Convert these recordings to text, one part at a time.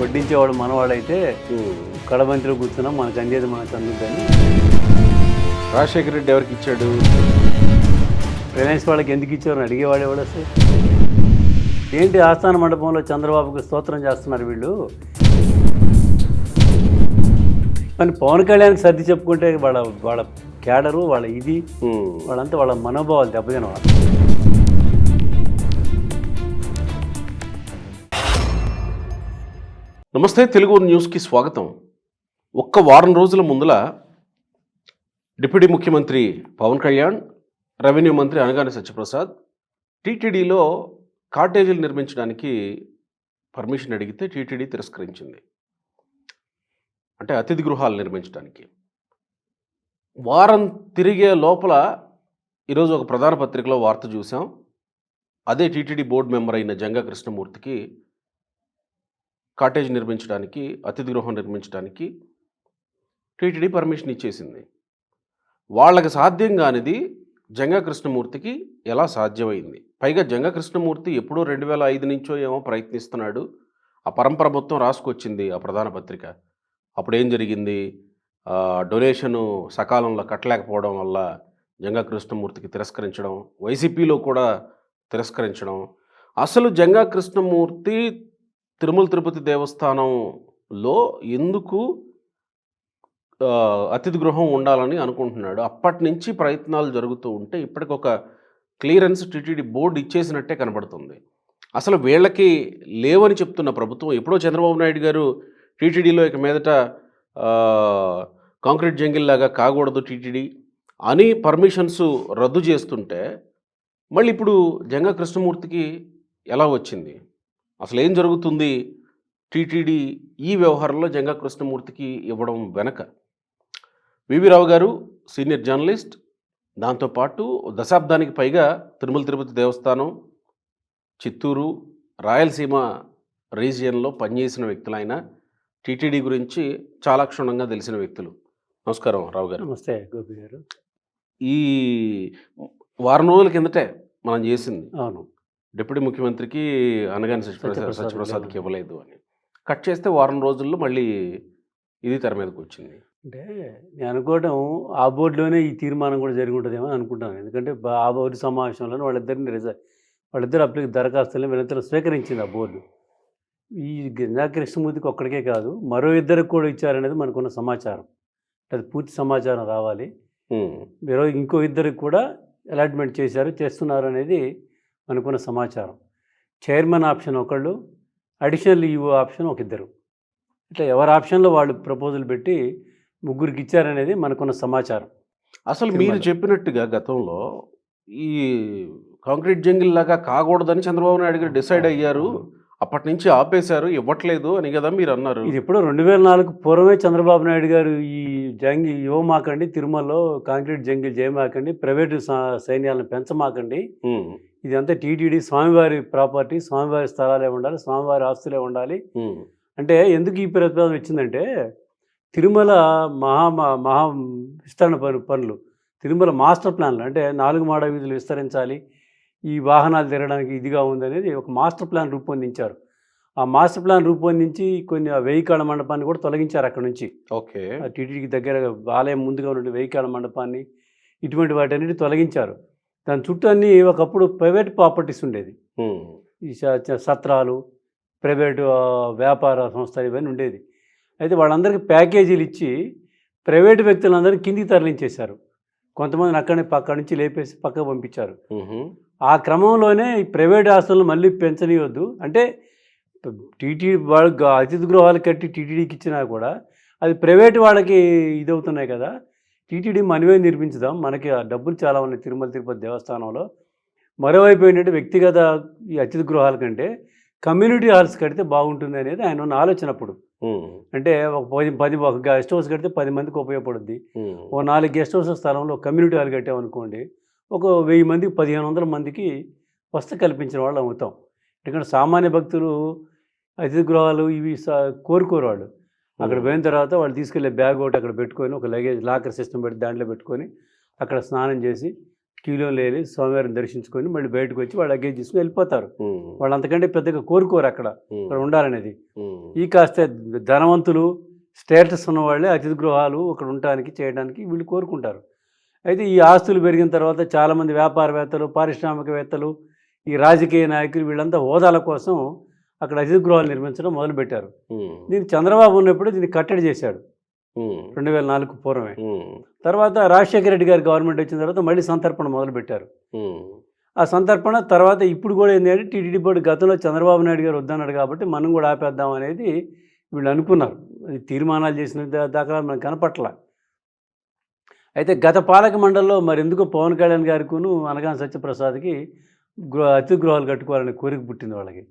వడ్డించేవాడు మనవాడైతే. కడబంతిలో కూర్చున్నాం మనకు అందేది మనకు అందుద్దని రాజశేఖర రెడ్డి ఎవరికి ఇచ్చాడు? రిలయన్స్ వాళ్ళకి ఎందుకు ఇచ్చారని అడిగేవాడు ఎవడు అసలు? ఏంటి ఆస్థాన మండపంలో చంద్రబాబుకి స్తోత్రం చేస్తున్నారు వీళ్ళు? కానీ పవన్ కళ్యాణ్కి సర్ది చెప్పుకుంటే వాళ్ళ వాళ్ళ క్యాడరు వాళ్ళ ఇది. వాళ్ళంతా వాళ్ళ మనోభావాలు దెబ్బతిన వాళ్ళు నమస్తే తెలుగు న్యూస్కి స్వాగతం. ఒక్క వారం రోజుల ముందుల డిప్యూటీ ముఖ్యమంత్రి పవన్ కళ్యాణ్ రెవెన్యూ మంత్రి అనగాని సత్యప్రసాద్ టీటీడీలో కాటేజీలు నిర్మించడానికి పర్మిషన్ అడిగితే టీటీడీ తిరస్కరించింది. అంటే అతిథి గృహాలు నిర్మించడానికి. వారం తిరిగే లోపల ఈరోజు ఒక ప్రధాన పత్రికలో వార్త చూసాం అదే టీటీడీ బోర్డు మెంబర్ అయిన జంగా కృష్ణమూర్తికి కాటేజ్ నిర్మించడానికి అతిథి గృహం నిర్మించడానికి టీటీడీ పర్మిషన్ ఇచ్చేసింది. వాళ్ళకి సాధ్యం కానిది జంగా కృష్ణమూర్తికి ఎలా సాధ్యమైంది? పైగా జంగా కృష్ణమూర్తి ఎప్పుడో రెండు వేల ఐదు నుంచో ఏమో ప్రయత్నిస్తున్నాడు. ఆ పరంపర మొత్తం రాసుకొచ్చింది ఆ ప్రధాన పత్రిక. అప్పుడు ఏం జరిగింది డొనేషను సకాలంలో కట్టలేకపోవడం వల్ల జంగా కృష్ణమూర్తికి తిరస్కరించడం వైసీపీలో కూడా తిరస్కరించడం. అసలు జంగా కృష్ణమూర్తి తిరుమల తిరుపతి దేవస్థానంలో ఎందుకు అతిథి గృహం ఉండాలని అనుకుంటున్నాడు? అప్పటి నుంచి ప్రయత్నాలు జరుగుతూ ఉంటే ఇప్పటికొక క్లియరెన్స్ టీటీడీ బోర్డు ఇచ్చేసినట్టే కనబడుతుంది. అసలు వీళ్ళకి లేవని చెప్తున్న ప్రభుత్వం ఎప్పుడో చంద్రబాబు నాయుడు గారు టీటీడీలో ఇక మీదట కాంక్రీట్ జంగిల్ లాగా కాకూడదు టీటీడీ అని పర్మిషన్స్ రద్దు చేస్తుంటే మళ్ళీ ఇప్పుడు జంగా కృష్ణమూర్తికి ఎలా వచ్చింది? అసలు ఏం జరుగుతుంది? టీటీడీ ఈ వ్యవహారంలో జంగా కృష్ణమూర్తికి ఇవ్వడం వెనక. వివి రావు గారు సీనియర్ జర్నలిస్ట్ దాంతోపాటు దశాబ్దానికి పైగా తిరుమల తిరుపతి దేవస్థానం చిత్తూరు రాయలసీమ రీజియన్లో పనిచేసిన వ్యక్తులు ఆయన టీటీడీ గురించి చాలా క్షుణ్ణంగా తెలిసిన వ్యక్తులు. నమస్కారం రావు గారు. నమస్తే గోపి గారు. ఈ వారం రోజుల కిందటే మనం చేసింది. అవును. డిప్యూటీ ముఖ్యమంత్రికి అనగాని సత్యప్రసాద్ సత్యప్రసాద్ సత్యప్రసాద్కి ఇవ్వలేదు. అని. కట్ చేస్తే వారం రోజుల్లో మళ్ళీ ఇది తెర మీదకి వచ్చింది. అంటే నేను అనుకోవడం ఆ బోర్డులోనే ఈ తీర్మానం కూడా జరిగి ఉంటుందేమో అని అనుకుంటాను. ఎందుకంటే ఆ బోర్డు సమావేశంలో వాళ్ళిద్దరిని రిజ వాళ్ళిద్దరు అప్లికి దరఖాస్తులను వీళ్ళిద్దరు స్వీకరించింది ఆ బోర్డు. ఈ గిరిజా కృష్ణమూర్తికి ఒక్కడికే కాదు మరో ఇద్దరికి కూడా ఇచ్చారనేది మనకున్న సమాచారం. అది పూర్తి సమాచారం రావాలి. మరో ఇంకో ఇద్దరికి కూడా అలాట్మెంట్ చేశారు చేస్తున్నారు అనేది మనకున్న సమాచారం. చైర్మన్ ఆప్షన్ ఒకళ్ళు అడిషనల్ ఈఓ ఆప్షన్ ఒక ఇద్దరు ఇట్లా ఎవరి ఆప్షన్లో వాళ్ళు ప్రపోజల్ పెట్టి ముగ్గురికి ఇచ్చారనేది మనకున్న సమాచారం. అసలు మీరు. చెప్పినట్టుగా గతంలో ఈ కాంక్రీట్ జంగిల్ లాగా కాకూడదని చంద్రబాబు నాయుడు గారు డిసైడ్ అయ్యారు. అప్పటి నుంచి ఆపేశారు ఇవ్వట్లేదు అని కదా మీరు అన్నారు. ఇది ఎప్పుడో రెండు వేల నాలుగు పూర్వమే చంద్రబాబు నాయుడు గారు ఈ జంగి ఇవ్వమాకండి తిరుమలలో కాంక్రీట్ జంగిల్ చేయమాకండి ప్రైవేటు సైన్యాలను పెంచమాకండి. ఇదంతా టీటీడీ స్వామివారి ప్రాపర్టీ స్వామివారి స్థలాలే ఉండాలి స్వామివారి ఆస్తులే ఉండాలి. అంటే ఎందుకు ఈ ప్రతిపాదన వచ్చిందంటే తిరుమల మహా మహా విస్తరణ పను పనులు తిరుమల మాస్టర్ ప్లాన్లు అంటే నాలుగు మాడ వీధులు విస్తరించాలి ఈ వాహనాలు తిరగడానికి ఇదిగా ఉందనేది ఒక మాస్టర్ ప్లాన్ రూపొందించారు. ఆ మాస్టర్ ప్లాన్ రూపొందించి కొన్ని ఆ మండపాన్ని కూడా తొలగించారు అక్కడ నుంచి. ఓకే. ఆ టీటీడీకి దగ్గర ఆలయం ముందుగా ఉన్న వెయ్యి కాళ్ళ మండపాన్ని ఇటువంటి వాటన్నిటి తొలగించారు. దాని చుట్టూ అన్నీ ఒకప్పుడు ప్రైవేట్ ప్రాపర్టీస్ ఉండేది. ఈ సత్రాలు ప్రైవేటు వ్యాపార సంస్థలు ఇవన్నీ ఉండేది. అయితే వాళ్ళందరికీ ప్యాకేజీలు ఇచ్చి ప్రైవేటు వ్యక్తులందరినీ కిందికి తరలించేశారు. కొంతమందిని అక్కడి పక్క నుంచి లేపేసి పక్కకు పంపించారు. ఆ క్రమంలోనే ఈ ప్రైవేట్ ఆస్తులను మళ్ళీ పెంచనియొద్దు. అంటే టీటీ వాళ్ళు గ- అతిథి గృహాలు కట్టి టీటీడీకి ఇచ్చినా కూడా అది ప్రైవేట్ వాళ్ళకి ఇదవుతున్నాయి కదా. టీటీడీ మనమే నిర్మించుదాం. మనకి ఆ డబ్బులు చాలా ఉన్నాయి తిరుమల తిరుపతి దేవస్థానంలో. మరోవైపు ఏంటంటే వ్యక్తిగత ఈ అతిథి గృహాల కంటే కమ్యూనిటీ హాల్స్ కడితే బాగుంటుంది అనేది ఆయన ఉన్న ఆలోచన అప్పుడు. అంటే ఒక పది పది ఒక గెస్ట్ హౌస్ కడితే పది మందికి ఉపయోగపడుద్ది. ఓ నాలుగు గెస్ట్ హౌస్ స్థలంలో కమ్యూనిటీ హాల్ కట్టామనుకోండి ఒక వెయ్యి మందికి పదిహేను వందల మందికి వసతి కల్పించిన వాళ్ళు అవుతాం. ఎందుకంటే సామాన్య భక్తులు అతిథి గృహాలు ఇవి కోరుకోరు వాళ్ళు అక్కడ పోయిన తర్వాత వాళ్ళు తీసుకెళ్ళే బ్యాగ్ ఒకటి అక్కడ పెట్టుకొని ఒక లగేజ్ లాకర్ సిస్టమ్ పెట్టి దాంట్లో పెట్టుకొని అక్కడ స్నానం చేసి క్యూలో లేని స్వామివారిని దర్శించుకొని మళ్ళీ బయటకు వచ్చి వాళ్ళు లగేజ్ తీసుకుని వెళ్ళిపోతారు. వాళ్ళు అంతకంటే పెద్దగా కోరుకోరు అక్కడ. అక్కడ ఉండాలనేది. ఈ కాస్త ధనవంతులు స్టేటస్ ఉన్న వాళ్ళే అతిథి గృహాలు అక్కడ ఉండటానికి చేయడానికి వీళ్ళు కోరుకుంటారు. అయితే ఈ ఆస్తులు పెరిగిన తర్వాత చాలామంది వ్యాపారవేత్తలు పారిశ్రామికవేత్తలు ఈ రాజకీయ నాయకులు వీళ్ళంతా హోదాల కోసం అక్కడ అతిథి గృహాలు నిర్మించడం మొదలుపెట్టారు. దీన్ని చంద్రబాబు ఉన్నప్పుడు దీన్ని కట్టడి చేశాడు. రెండు వేల నాలుగు పూర్వమే. తర్వాత రాజశేఖర రెడ్డి గారి గవర్నమెంట్ వచ్చిన తర్వాత మళ్ళీ సంతర్పణ మొదలుపెట్టారు. ఆ సంతర్పణ తర్వాత ఇప్పుడు కూడా ఏంటి అంటే టీటీడీ బోర్డు గతంలో చంద్రబాబు నాయుడు గారు వద్దన్నాడు కాబట్టి మనం కూడా ఆపేద్దాం అనేది వీళ్ళు అనుకున్నారు. తీర్మానాలు చేసిన దా- దాఖలా మనకు కనపట్ల. అయితే గత పాలక మండలిలో మరి ఎందుకు పవన్ కళ్యాణ్ గారికిను అనగాన సత్యప్రసాద్కి గృహ అతిథి గృహాలు కట్టుకోవాలనే కోరిక పుట్టింది వాళ్ళకి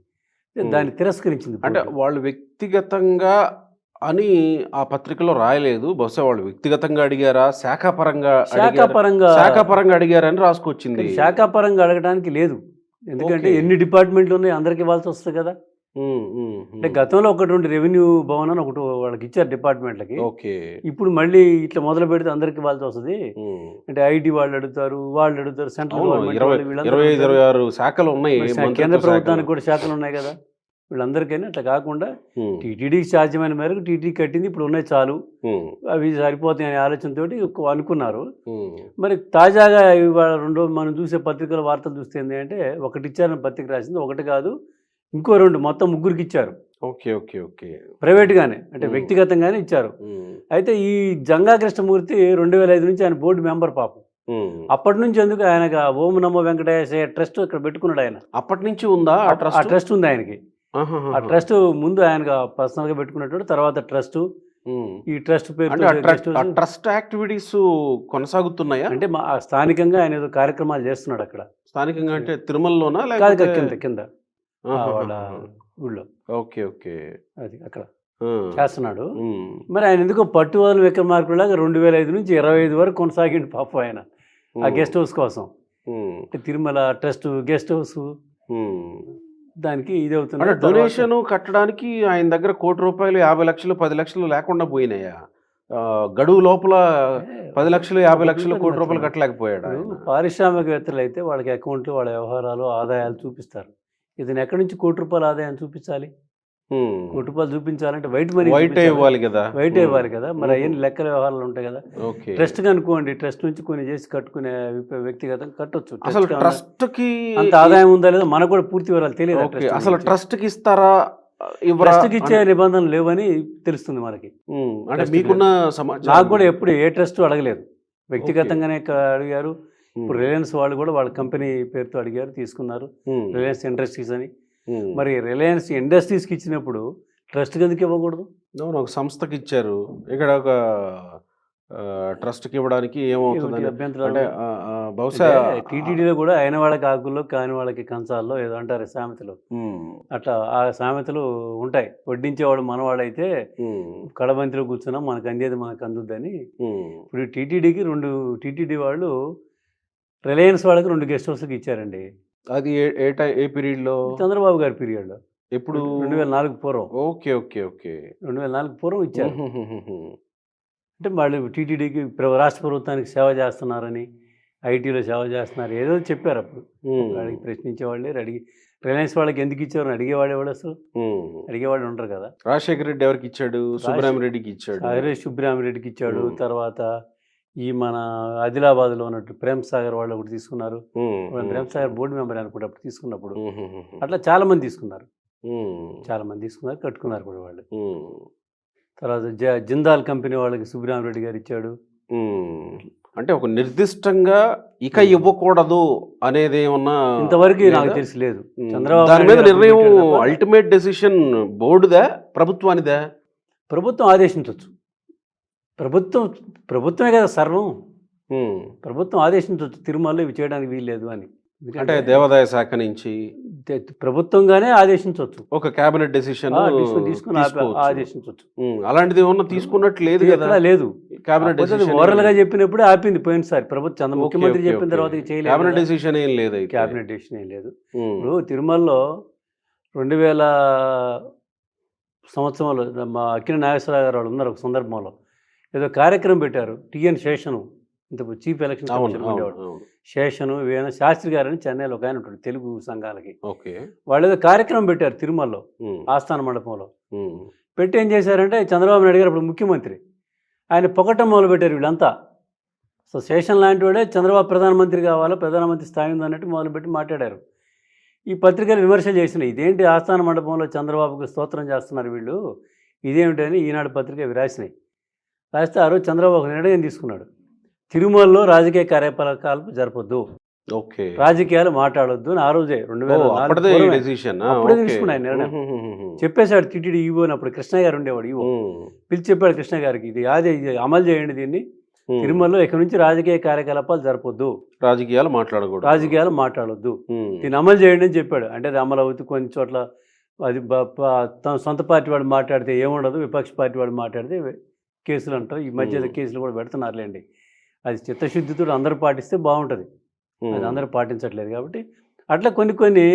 దాన్ని తిరస్కరించింది అంటే. వాళ్ళు వ్యక్తిగతంగా అని ఆ పత్రికలో రాయలేదు బహుశా వాళ్ళు వ్యక్తిగతంగా అడిగారా శాఖాపరంగా? శాఖాపరంగా శాఖాపరంగా అడిగారని రాసుకొచ్చింది శాఖాపరంగా అడగడానికి లేదు ఎందుకంటే. ఎన్ని డిపార్ట్మెంట్లు ఉన్నాయి అందరికి ఇవ్వాల్సి వస్తుంది కదా. అంటే గతంలో ఒకటి రెండు రెవెన్యూ భవన్ అని ఒకటి వాళ్ళకి ఇచ్చారు డిపార్ట్మెంట్లకి. ఓకే. ఇప్పుడు మళ్ళీ ఇట్లా మొదలు పెడితే అందరికి ఇవ్వాల్సి వస్తుంది. అంటే ఐటీ వాళ్ళు అడుగుతారు వాళ్ళు అడుగుతారు సెంట్రల్ శాఖలు ఉన్నాయి కేంద్ర. ప్రభుత్వానికి కూడా శాఖలు ఉన్నాయి కదా. వీళ్ళందరికైనా అట్లా కాకుండా టీటీడీకి సాధ్యమైన మేరకు టీటీ కట్టింది ఇప్పుడు ఉన్నాయి చాలు. అవి సరిపోతాయి అనే ఆలోచనతోటి ఒక- అనుకున్నారు. మరి తాజాగా ఇవాళ రెండో మనం చూసే పత్రికల వార్తలు చూస్తే ఏంటి అంటే ఒకటి ఇచ్చారని పత్రిక రాసింది ఒకటి కాదు. ఇంకో రెండు మొత్తం ముగ్గురికి ఇచ్చారు. Okay okay okay. ప్రైవేట్గానే అంటే. వ్యక్తిగతంగానే ఇచ్చారు. అయితే ఈ జంగా కృష్ణమూర్తి రెండు వేల ఐదు నుంచి ఆయన బోర్డు మెంబర్ పాపం. అప్పటి నుంచి ఎందుకు ఆయనకు ఆ ఓం నమో వెంకటేశ్వర ట్రస్ట్ ఇక్కడ పెట్టుకున్నాడు ఆయన. అప్పటి నుంచి ఉందా ఆ ట్రస్ట్? ఉంది ఆయనకి. ఆ ట్రస్ట్ ముందు ఆయనగా పర్సనల్గా పెట్టుకున్నట్టు తర్వాత ట్రస్ట్. ఈ ట్రస్ట్ పేరు ట్రస్ట్ యాక్టివిటీస్ కొనసాగుతున్నాయా? అంటే మా స్థానికంగా ఆయన ఏదో కార్యక్రమాలు చేస్తున్నాడు అక్కడ. స్థానికంగా అంటే తిరుమలలోనా కాదు కాదు, వాళ్ళ ఊళ్ళో. Okay okay. అది అక్కడ. చేస్తున్నాడు. మరి ఆయన ఎందుకో పట్టువదల విక్రమార్కులాగా రెండు వేల ఐదు నుంచి ఇరవై ఐదు వరకు కొనసాగిండు పాపం ఆయన. ఆ. గెస్ట్ హౌస్ కోసం. Tirumala trust guest house. దానికి ఇది అవుతుంది డొనేషన్ కట్టడానికి ఆయన దగ్గర కోటి రూపాయలు యాభై లక్షలు పది లక్షలు లేకుండా పోయినాయా? గడువు లోపల పది లక్షలు యాభై లక్షలు కోటి రూపాయలు కట్టలేకపోయాడు. పారిశ్రామికవేత్తలు అయితే వాళ్ళకి అకౌంట్లు వాళ్ళ వ్యవహారాలు ఆదాయాలు చూపిస్తారు. ఇతను ఎక్కడి నుంచి కోటి రూపాయల ఆదాయం చూపించాలి. కోటి రూపాయలు చూపించాలంటే వైట్ మనీ వైట్ ఇవ్వాలి కదా. వైట్. ఇవ్వాలి కదా. మరి. ఏం లెక్కల వ్యవహారాలు ఉంటాయి కదా. ట్రస్ట్ అనుకోండి. ట్రస్ట్ నుంచి కొన్ని చేసి కట్టుకునే వ్యక్తి- వ్యక్తిగతం కట్టొచ్చు. అసలు ట్రస్ట్కి అంత ఆదాయం ఉందా లేదా మనకు కూడా పూర్తి వివరాలు తెలియదు అసలు ట్రస్ట్కి ఇస్తారా? ఇవ్వరా? ట్రస్ట్కి ఇచ్చే నిబంధనలు లేవని తెలుస్తుంది మనకి. అంటే మీకున్న సమాచారం నాకు కూడా ఎప్పుడు ఏ ట్రస్ట్ అడగలేదు. వ్యక్తిగతంగానే అడిగారు. ఇప్పుడు రిలయన్స్ వాళ్ళు కూడా వాళ్ళ కంపెనీ పేరుతో అడిగారు తీసుకున్నారు. రిలయన్స్ ఇండస్ట్రీస్ అని. మరి రిలయన్స్ ఇండస్ట్రీస్కి ఇచ్చినప్పుడు ట్రస్ట్ ఎందుకు ఇవ్వకూడదు అవును ఒక సంస్థకి ఇచ్చారు ఇక్కడ ఒక ట్రస్ట్కి ఇవ్వడానికి అభ్యంతరాలు అంటే బహుశా టీటీడీలో కూడా అయిన వాళ్ళకి ఆకుల్లో కాని వాళ్ళకి కంచాల్లో ఏదో అంటారు సామెతలు. అట్లా ఆ సామెతలు ఉంటాయి వడ్డించేవాడు మనవాడైతే. కడబంతిలో కూర్చున్నా మనకు అందేది మనకు అందుద్దని. ఇప్పుడు టీటీడీకి రెండు టీటీడీ వాళ్ళు రిలయన్స్ వాళ్ళకి రెండు గెస్ట్ హౌస్కి ఇచ్చారండి. అది ఏ ఏ టై ఏ పీరియడ్లో? చంద్రబాబు గారి పీరియడ్లో ఎప్పుడు? రెండు వేల నాలుగు పూర్వం. Okay okay okay. రెండు వేల నాలుగు పూర్వం ఇచ్చారు. అంటే వాళ్ళు టీటీడీకి రాష్ట్ర ప్రభుత్వానికి సేవ చేస్తున్నారని ఐటీలో సేవ చేస్తున్నారు. ఏదో చెప్పారు అప్పుడు. అడిగి ప్రశ్నించేవాళ్ళే అడిగి రిలయన్స్ వాళ్ళకి ఎందుకు ఇచ్చారు అడిగేవాడు ఎవడు అసలు? ఉమ్. అడిగేవాడు ఉండరు కదా. రాజశేఖర రెడ్డి ఎవరికి ఇచ్చాడు? సుబ్రహ్మరెడ్డికి ఇచ్చాడు. అరే సుబ్రహ్మరెడ్డికి ఇచ్చాడు. తర్వాత ఈ మన ఆదిలాబాద్లో ఉన్నట్టు ప్రేమ్ సాగర్ వాళ్ళు ఒకటి తీసుకున్నారు ప్రేమ్ సాగర్ బోర్డు మెంబర్ అనుకుంటే అప్పుడు తీసుకున్నప్పుడు. అట్లా చాలా మంది తీసుకున్నారు. చాలా మంది తీసుకున్నారు కట్టుకున్నారు కూడా వాళ్ళు. తర్వాత జిందాల్ కంపెనీ వాళ్ళకి సుబ్రహ్మరెడ్డి గారు ఇచ్చాడు. అంటే ఒక నిర్దిష్టంగా ఇక ఇవ్వకూడదు అనేది ఏమన్నా ఇంతవరకు నాకు? తెలిసి లేదు. చంద్రబాబు దాని మీద నిర్ణయం అల్టిమేట్ డెసిషన్ బోర్డుదా ప్రభుత్వానిదా ప్రభుత్వం ఆదేశించవచ్చు ప్రభుత్వం ప్రభుత్వమే కదా సర్వం. ప్రభుత్వం ఆదేశించవచ్చు తిరుమలలో ఇవి చేయడానికి వీల్లేదు అని. అంటే దేవాదాయ శాఖ నుంచి ప్రభుత్వంగానే ఆదేశించవచ్చు. ఒక కేబినెట్ డెసిషన్ తీసుకుని. ఆదేశించవచ్చు. అలాంటిది ఏమన్నా తీసుకున్నట్టు లేదు కదా. లేదు. కేబినెట్ డెసిషన్ ఓవరాల్గా చెప్పినప్పుడే ఆపింది పోయినసారి. ప్రభుత్వం చంద్ర ముఖ్యమంత్రి చెప్పిన తర్వాత కేబినెట్ డెసిషన్ ఏం లేదు అయితే. క్యాబినెట్ డెసిషన్ ఏం లేదు. ఇప్పుడు తిరుమలలో రెండు వేల సంవత్సరంలో మా అక్కిన నాగేశ్వరరావు గారు వాళ్ళు ఉన్నారు ఒక సందర్భంలో. ఏదో కార్యక్రమం పెట్టారు. టిఎన్ శేషను ఇంత చీఫ్ ఎలక్షన్ శేషను వేణ శాస్త్రి గారు అని చెన్నైలో ఒక ఆయన ఉంటాడు తెలుగు సంఘాలకి. ఓకే. వాళ్ళు ఏదో కార్యక్రమం పెట్టారు తిరుమలలో ఆస్థాన మండపంలో. పెట్టి ఏం చేశారంటే చంద్రబాబు నాయుడు గారు అప్పుడు ముఖ్యమంత్రి. ఆయన పొగటం మొదలుపెట్టారు వీళ్ళంతా. సో శేషన్ లాంటి వాడే చంద్రబాబు ప్రధానమంత్రి కావాలా ప్రధానమంత్రి స్థాయి ఉంది అన్నట్టు మొదలుపెట్టి మాట్లాడారు. ఈ పత్రికలు విమర్శలు చేసినాయి. ఇదేంటి ఆస్థాన మండపంలో చంద్రబాబుకు స్తోత్రం చేస్తున్నారు వీళ్ళు? ఇదేమిటి అని ఈనాడు పత్రిక ఇవి రాసినాయి. రాస్తే ఆ రోజు చంద్రబాబు నిర్ణయం తీసుకున్నాడు. తిరుమలలో రాజకీయ కార్యకలాపాలు జరపొద్దు. ఓకే. రాజకీయాలు మాట్లాడొద్దు అని ఆ రోజే రెండు వేల అప్పుడే తీసుకున్నాయి నిర్ణయం. చెప్పేశాడు టీటీడీ ఈవో అప్పుడు కృష్ణ గారు ఉండేవాడు ఈవో. పిలిచి చెప్పాడు కృష్ణ గారికి ఇది అదే ఇది అమలు చేయండి దీన్ని. తిరుమలలో ఇక్కడి నుంచి రాజకీయ కార్యకలాపాలు జరపొద్దు. రాజకీయాలు మాట్లాడకూడదు. రాజకీయాలు మాట్లాడొద్దు. దీన్ని అమలు చేయండి అని చెప్పాడు. అంటే అది అమలు అవుతూ కొన్ని చోట్ల అది తన సొంత పార్టీ వాడు మాట్లాడితే ఏముండదు విపక్ష పార్టీ వాడు మాట్లాడితే కేసులు అంటారు ఈ మధ్య. కేసులు కూడా పెడుతున్నారులేండి. అది చిత్తశుద్ధితో అందరూ పాటిస్తే బాగుంటుంది. అది అందరూ పాటించట్లేదు కాబట్టి. అట్లా కొన్ని కొన్ని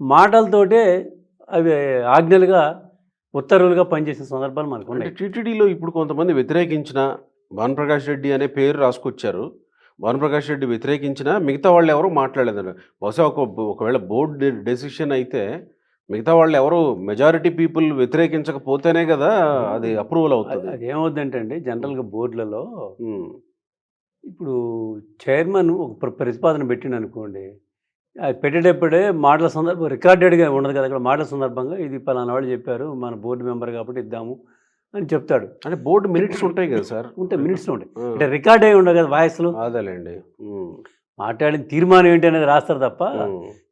మాటలతోటే అవి ఆజ్ఞలుగా ఉత్తర్వులుగా పనిచేసిన సందర్భాలు మనకు ఉన్నాయి టీటీడీలో ఇప్పుడు కొంతమంది వ్యతిరేకించిన భానుప్రకాష్ రెడ్డి అనే పేరు రాసుకొచ్చారు. భానుప్రకాష్ రెడ్డి వ్యతిరేకించిన మిగతా వాళ్ళు ఎవరు మాట్లాడలేదు. బహుశా ఒక ఒకవేళ బోర్డు డెసిషన్ అయితే మిగతా వాళ్ళు ఎవరు మెజారిటీ పీపుల్ వ్యతిరేకించకపోతేనే కదా అది అప్రూవల్ అవుతుంది. అది ఏమవుద్దంటే అండి జనరల్గా బోర్డులలో ఇప్పుడు చైర్మన్ ఒక ప్ర- ప్రతిపాదన పెట్టిండు అనుకోండి అది పెట్టేటప్పుడే మాటల సందర్భం రికార్డెడ్గా ఉండదు కదా అక్కడ మాటల సందర్భంగా ఇది పలానా వాళ్ళు చెప్పారు మన బోర్డు మెంబర్ కాబట్టి ఇద్దాము అని చెప్తాడు. అంటే బోర్డు మినిట్స్ ఉంటాయి కదా సార్. ఉంటే మినిట్స్లో ఉంటాయి. అంటే రికార్డ్ అయి ఉండదు కదా వాయిస్లు. అదేలేండి. మాట్లాడిన తీర్మానం ఏంటి అనేది రాస్తారు తప్ప.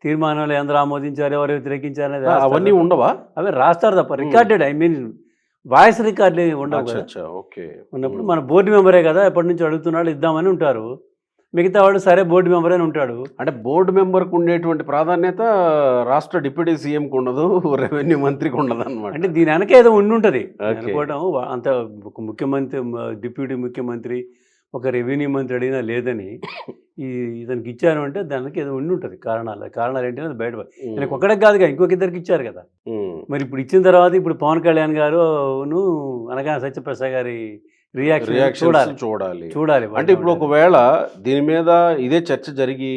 తీర్మానాలు ఎందరు ఆమోదించారు ఎవరు వ్యతిరేకించారు అనేది అవన్నీ ఉండవా? అవి రాస్తారు తప్ప. Recorded I mean voice record ఉండవు ఓకే. ఉన్నప్పుడు మన బోర్డు మెంబరే కదా ఎప్పటి నుంచి అడుగుతున్నాడు ఇద్దామని ఉంటారు. మిగతా వాడు సరే బోర్డు మెంబర్ అని ఉంటాడు. అంటే బోర్డు మెంబర్కు ఉండేటువంటి ప్రాధాన్యత రాష్ట్ర డిప్యూటీ సీఎంకి ఉండదు రెవెన్యూ మంత్రికి ఉండదు అనమాట అంటే దీని వెనక ఏదో ఉండి ఉంటుంది. అనుకోవడం అంత ముఖ్యమంత్రి డిప్యూటీ ముఖ్యమంత్రి ఒక రెవెన్యూ మంత్రి అడిగినా లేదని ఈ ఇతనికి ఇచ్చారు అంటే దానికి ఏదో ఉండి ఉంటుంది. కారణాలు కారణాలు ఏంటంటే అది బయట ఆయనకు ఒక్కడే కాదుగా ఇంకొక ఇద్దరికి ఇచ్చారు కదా. మరి ఇప్పుడు ఇచ్చిన తర్వాత ఇప్పుడు పవన్ కళ్యాణ్ గారును అనగా సత్యప్రసాద్ గారి రియాక్షన్ చూడాలి. చూడాలి. చూడాలి. అంటే ఇప్పుడు ఒకవేళ దీని మీద ఇదే చర్చ జరిగి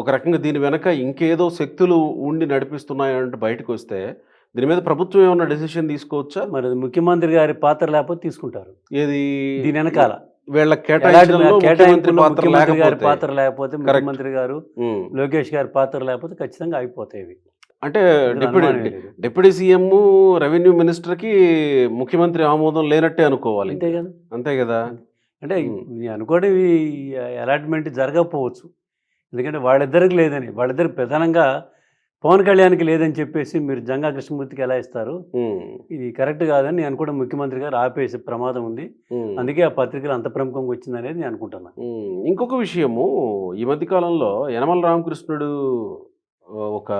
ఒక రకంగా దీని వెనక ఇంకేదో శక్తులు ఉండి నడిపిస్తున్నాయంటే బయటకు వస్తే దీని మీద ప్రభుత్వం ఏమైనా డెసిషన్ తీసుకోవచ్చా? మరి ముఖ్యమంత్రి గారి పాత్ర లేకపోతే తీసుకుంటారు. ఏది? దీని వెనకాల. వీళ్ళ ముఖ్యమంత్రి గారి లేకపోతే. పాత్ర లేకపోతే ముఖ్యమంత్రి గారు. లోకేష్ గారి పాత్ర లేకపోతే ఖచ్చితంగా అయిపోతాయి ఇవి. అంటే డిప్యూటీ. డిప్యూటీ సీఎం రెవెన్యూ మినిస్టర్కి ముఖ్యమంత్రి ఆమోదం లేనట్టే అనుకోవాలి. అంతే కదా. అంతే కదా. అంటే అనుకోవడం అలాట్మెంట్ జరగకపోవచ్చు. ఎందుకంటే వాళ్ళిద్దరికి లేదని వాళ్ళిద్దరికి ప్రధానంగా పవన్ కళ్యాణ్కి లేదని చెప్పేసి మీరు జంగా కృష్ణమూర్తికి ఎలా ఇస్తారు. ఇది కరెక్ట్ కాదని నేను అనుకోవడం ముఖ్యమంత్రి గారు ఆపేసే ప్రమాదం ఉంది. అందుకే ఆ పత్రికలు అంత ప్రముఖంగా వచ్చిందనేది నేను అనుకుంటున్నాను ఇంకొక విషయము ఈ మధ్య కాలంలో యనమల రామకృష్ణుడు ఒక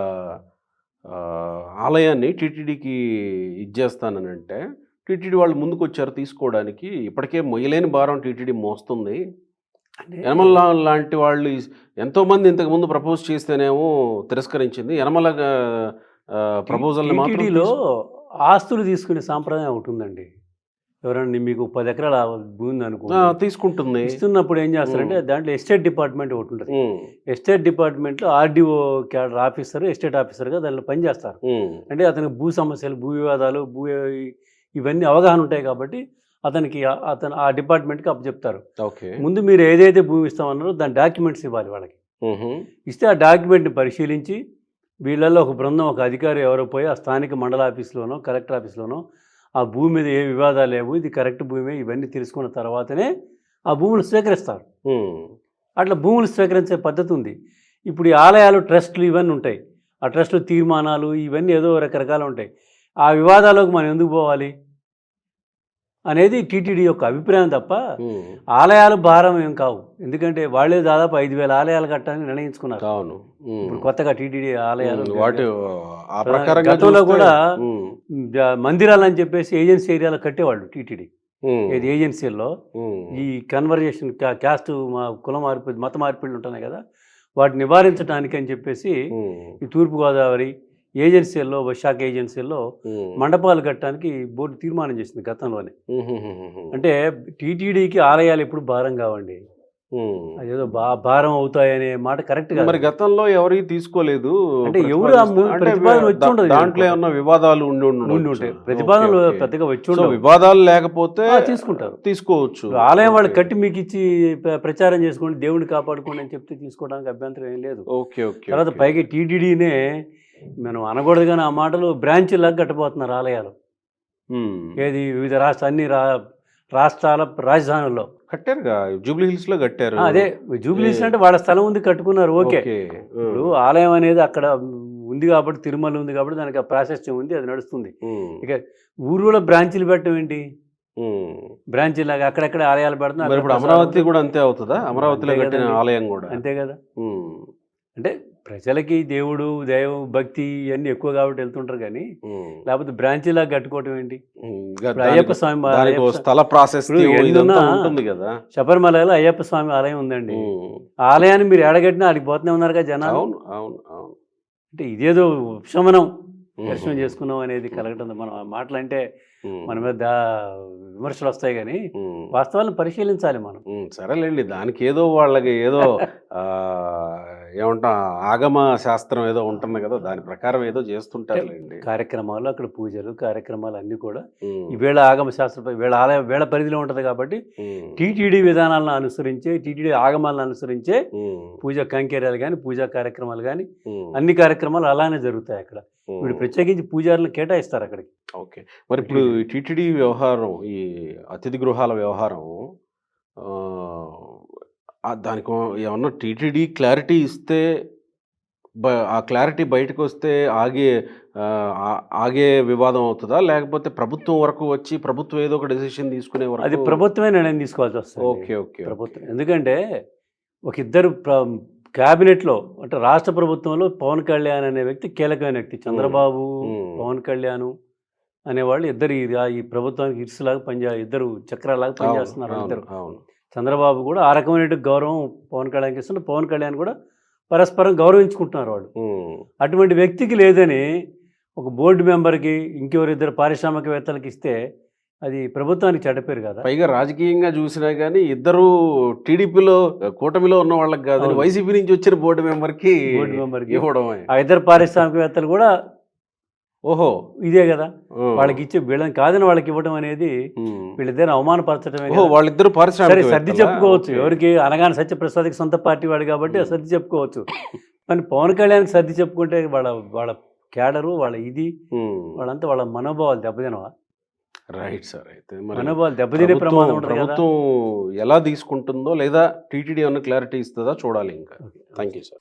ఆలయాన్ని టీటీడీకి ఇచ్చేస్తానని అంటే టీటీడీ వాళ్ళు ముందుకు వచ్చారు తీసుకోవడానికి. ఇప్పటికే మొయ్యలేని భారం టీటీడీ మోస్తుంది. యనమల లాంటి వాళ్ళు ఈ- ఎంతో మంది ఇంతకు ముందు ప్రపోజ్ చేస్తేనేమో తిరస్కరించింది. యనమల ప్రపోజల్ని మాత్రం టీటీడీలో తీసు- ఆస్తులు తీసుకునే సాంప్రదాయం ఒకటి ఉందండి. ఎవరైనా మీకు పది ఎకరాల భూమి అనుకో తీసుకుంటుంది. ఇస్తున్నప్పుడు ఏం చేస్తారంటే దాంట్లో ఎస్టేట్ డిపార్ట్మెంట్ ఒకటి ఉంటుంది. ఎస్టేట్ డిపార్ట్మెంట్లో ఆర్డీఓ క్యాడర్ ఆఫీసర్ ఎస్టేట్ ఆఫీసర్గా దాంట్లో పనిచేస్తారు అంటే అతనికి భూ సమస్యలు భూ వివాదాలు భూ ఇవన్నీ అవగాహన ఉంటాయి కాబట్టి అతనికి అతను ఆ డిపార్ట్మెంట్కి అప్పచెప్తారు ఓకే. ముందు మీరు ఏదైతే భూమి ఇస్తామన్నారో దాని డాక్యుమెంట్స్ ఇవ్వాలి వాళ్ళకి. ఇస్తే ఆ డాక్యుమెంట్ని పరిశీలించి వీళ్ళల్లో ఒక బృందం ఒక అధికారి ఎవరో పోయి ఆ స్థానిక మండల ఆఫీస్లోనో కలెక్టర్ ఆఫీస్లోనో ఆ భూమి మీద ఏ వివాదాలు లేవు ఇది కరెక్ట్ భూమి ఇవన్నీ తెలుసుకున్న తర్వాతనే ఆ భూములు స్వీకరిస్తారు. అట్లా భూములు స్వీకరించే పద్ధతి ఉంది. ఇప్పుడు ఈ ఆలయాలు ట్రస్టులు ఇవన్నీ ఉంటాయి. ఆ ట్రస్టులు తీర్మానాలు ఇవన్నీ ఏదో రకరకాలు ఉంటాయి. ఆ వివాదాలకు మనం ఎందుకు పోవాలి? అనేది టీటీడీ యొక్క అభిప్రాయం తప్ప. ఆలయాలు భారం ఏం కావు. ఎందుకంటే వాళ్ళే దాదాపు ఐదు వేల ఆలయాలు కట్టాలని నిర్ణయించుకున్నారు. అవును. ఇప్పుడు కొత్తగా టీటీడీ ఆలయాలు వాటి గతంలో కూడా మందిరాలు అని చెప్పేసి ఏజెన్సీ ఏరియాలో కట్టేవాళ్ళు టీటీడీ. ఏది ఏజెన్సీల్లో? ఈ కన్వర్జేషన్ క్యాస్ట్ మా కుల మార్పిడి మత మార్పిడులు ఉంటున్నాయి కదా వాటిని నివారించడానికి అని చెప్పేసి ఈ తూర్పుగోదావరి ఏజెన్సీల్లో విశాఖ ఏజెన్సీల్లో. మండపాలు కట్టడానికి బోర్డు తీర్మానం చేసింది గతంలోనే. అంటే టీటీడీకి ఆలయాలు ఎప్పుడు భారం కావండి. అదేదో బా భారం అవుతాయనే మాట కరెక్ట్ మరి గతంలో ఎవరికి తీసుకోలేదు అంటే ఎవరు ప్రతిపాదన వచ్చి ఉండదు దాంట్లో. ఏమన్నా వివాదాలు ఉండి ఉంటాయి ప్రతిపాదనలు. పెద్దగా వచ్చి ఉండవు వివాదాలు లేకపోతే తీసుకుంటారు తీసుకోవచ్చు ఆలయం వాళ్ళు. కట్టి మీకు ఇచ్చి ప్ర- ప్రచారం చేసుకోండి దేవుడిని కాపాడుకోండి అని చెప్తే తీసుకోవడానికి అభ్యంతరం ఏం లేదు ఓకే ఓకే తర్వాత. పైకి టీటీడీనే మనం అనకూడదు కానీ ఆ మాటలు బ్రాంచీలాగా కట్టబోతున్నారు ఆలయాలు ఉమ్. ఏది వివిధ రాష్ట్ర అన్ని రా రాష్ట్రాల రాజధానుల్లో కట్టారుగా జూబ్లీ హిల్స్లో కట్టారు అదే జూబిలీస్ అంటే వాళ్ళ స్థలం ఉంది కట్టుకున్నారు ఓకే ఓకే. ఇప్పుడు ఆలయం అనేది అక్కడ ఉంది కాబట్టి తిరుమల ఉంది కాబట్టి దానికి ఆ ప్రాశస్త్యం ఉంది అది నడుస్తుంది. ఇక ఊరులో బ్రాంచీలు పెట్టడం ఏంటి. బ్రాంచీ లాగా అక్కడెక్కడ ఆలయాలు మరి ఇప్పుడు అక్కడ అమరావతి కూడా అంతే అవుతుందా అమరావతిలో కట్టిన. ఆలయం కూడా అంతే కదా. అంటే ప్రజలకి దేవుడు దైవం భక్తి ఇవన్నీ ఎక్కువ కాబట్టి వెళ్తుంటారు కానీ. లేకపోతే బ్రాంచీ లాగా కట్టుకోవటం ఏంటి? అయ్యప్ప స్వామి స్థల ఎన్నున్నా- ఉంటుంది కదా. శబరిమలలో అయ్యప్ప స్వామి ఆలయం ఉందండి. ఆలయాన్ని మీరు ఎడగట్టినా అడిగి పోతూనే ఉన్నారు కదా జనాలు? అవును అవును అవును. అంటే ఇదేదో ఉపశమనం. దర్శనం చేసుకున్నాం అనేది కలగటం మనం ఆ మాటలు అంటే. మన మీద విమర్శలు వస్తాయి కానీ. వాస్తవాలను పరిశీలించాలి మనం. సరేలేండి. దానికి ఏదో వాళ్ళకి ఏదో ఆ, ఏమంటాం ఆగమ శాస్త్రం ఏదో ఉంటుంది కదా దాని ప్రకారం ఏదో చేస్తుంటారులేండి కార్యక్రమాలు అక్కడ పూజలు కార్యక్రమాలు అన్నీ కూడా ఉమ్, ఈ వేళ ఆగమ శాస్త్ర వేళ ఆలయ వేళ పరిధిలో ఉంటుంది కాబట్టి టీటీడీ విధానాలను అనుసరించే టీటీడీ ఆగమాలను అనుసరించే పూజా కైంకర్యాలు కానీ పూజా కార్యక్రమాలు కానీ అన్ని కార్యక్రమాలు అలానే జరుగుతాయి అక్కడ. వీళ్ళు ప్రత్యేకించి పూజారులను కేటాయిస్తారు అక్కడికి. ఓకే. మరి ఇప్పుడు టీటీడీ వ్యవహారం ఈ అతిథి గృహాల వ్యవహారం దానికి ఏమన్నా టీటీడీ క్లారిటీ ఇస్తే ఆ క్లారిటీ బయటకు వస్తే ఆగే ఆగే వివాదం అవుతుందా? లేకపోతే ప్రభుత్వం వరకు వచ్చి ప్రభుత్వం ఏదో ఒక డెసిషన్ తీసుకునే అది వరకు ప్రభుత్వమే నిర్ణయం తీసుకోవాల్సి వస్తుంది ఓకే ఓకే ప్రభుత్వం. ఎందుకంటే ఒక ఇద్దరు క్యాబినెట్లో అంటే రాష్ట్ర ప్రభుత్వంలో పవన్ కళ్యాణ్ అనే వ్యక్తి కీలకమైన వ్యక్తి. చంద్రబాబు. పవన్ కళ్యాణ్ అనేవాళ్ళు ఇద్దరు ఈ ప్రభుత్వానికి ఇరుసులాగా పనిచే ఇద్దరు చక్రాలాగా పనిచేస్తున్నారు ఇద్దరు. అవును. చంద్రబాబు కూడా ఆ రకమైన గౌరవం పవన్ కళ్యాణ్కి ఇస్తున్నారు పవన్ కళ్యాణ్ కూడా పరస్పరం గౌరవించుకుంటున్నారు వాళ్ళు. అటువంటి వ్యక్తికి లేదని ఒక బోర్డు మెంబర్కి ఇంకెవరిద్దరు పారిశ్రామికవేత్తలకి ఇస్తే అది ప్రభుత్వానికి చెడ్డపేరు కదా? పైగా రాజకీయంగా చూసినా కానీ ఇద్దరు టీడీపీలో కూటమిలో ఉన్న వాళ్ళకి అవును. వైసీపీ నుంచి వచ్చిన బోర్డు మెంబర్కి బోర్డు మెంబర్కి ఇవ్వడమే. ఆ ఇద్దరు పారిశ్రామికవేత్తలు కూడా ఓహో ఇదే కదా. వాళ్ళకి ఇచ్చే వీళ్ళని కాదని వాళ్ళకి ఇవ్వడం అనేది. వీళ్ళిద్దరిని అవమానపరచడమే. వాళ్ళిద్దరు సరే సర్ది చెప్పుకోవచ్చు. ఎవరికి అనగానే సత్యప్రసాద్కి సొంత పార్టీ వాడు కాబట్టి. సర్ది చెప్పుకోవచ్చు. కానీ పవన్ కళ్యాణ్కి సర్ది చెప్పుకుంటే వాళ్ళ వాళ్ళ క్యాడరు వాళ్ళ ఇది వాళ్ళంతా వాళ్ళ మనోభావాలు దెబ్బతినవా? రైట్ సార్ అయితే మనోభావాలు దెబ్బతినే ప్రమాదం ప్రభుత్వం ఎలా తీసుకుంటుందో లేదా టీటీడీ అన్న క్లారిటీ ఇస్తుందా? చూడాలి ఇంకా. Thank you sir.